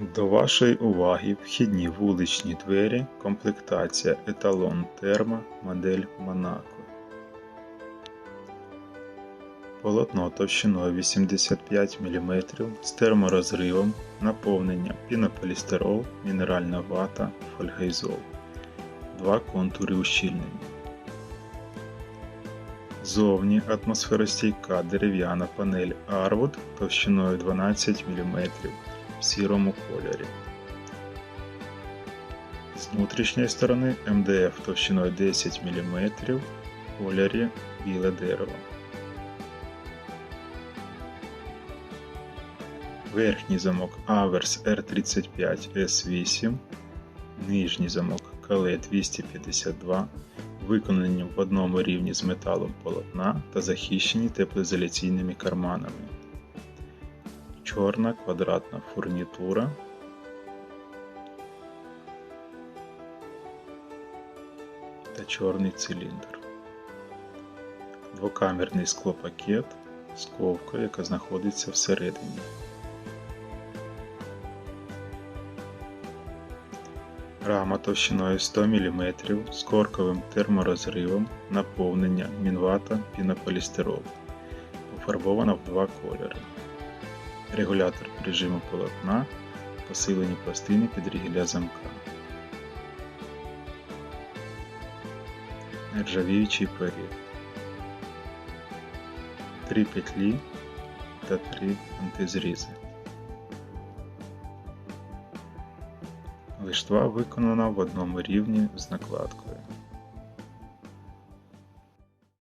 До вашої уваги вхідні вуличні двері, комплектація еталон термо, модель Монако. Полотно товщиною 85 мм з терморозривом, наповнення пінополістирол, мінеральна вата, фольгоізол. Два контури ущільнення. Зовні атмосферостійка дерев'яна панель Arwood товщиною 12 мм в сірому кольорі. З внутрішньої сторони МДФ товщиною 10 мм в кольорі біле дерево. Верхній замок Averс R35 S8, нижній замок Calais 252, виконані в одному рівні з металом полотна та захищені теплоізоляційними карманами. Чорна квадратна фурнітура. Та чорний циліндр. Двокамерний склопакет з ковкою, яка знаходиться всередині. Рама товщиною 100 мм з корковим терморозривом, наповнення мінвата пінополістирол. Пофарбована в два кольори. Регулятор режиму полотна, посилені пластини під рігеля замка. Нержавіючий період. Три петлі та три антизрізи. Лиштва виконана в одному рівні з накладкою.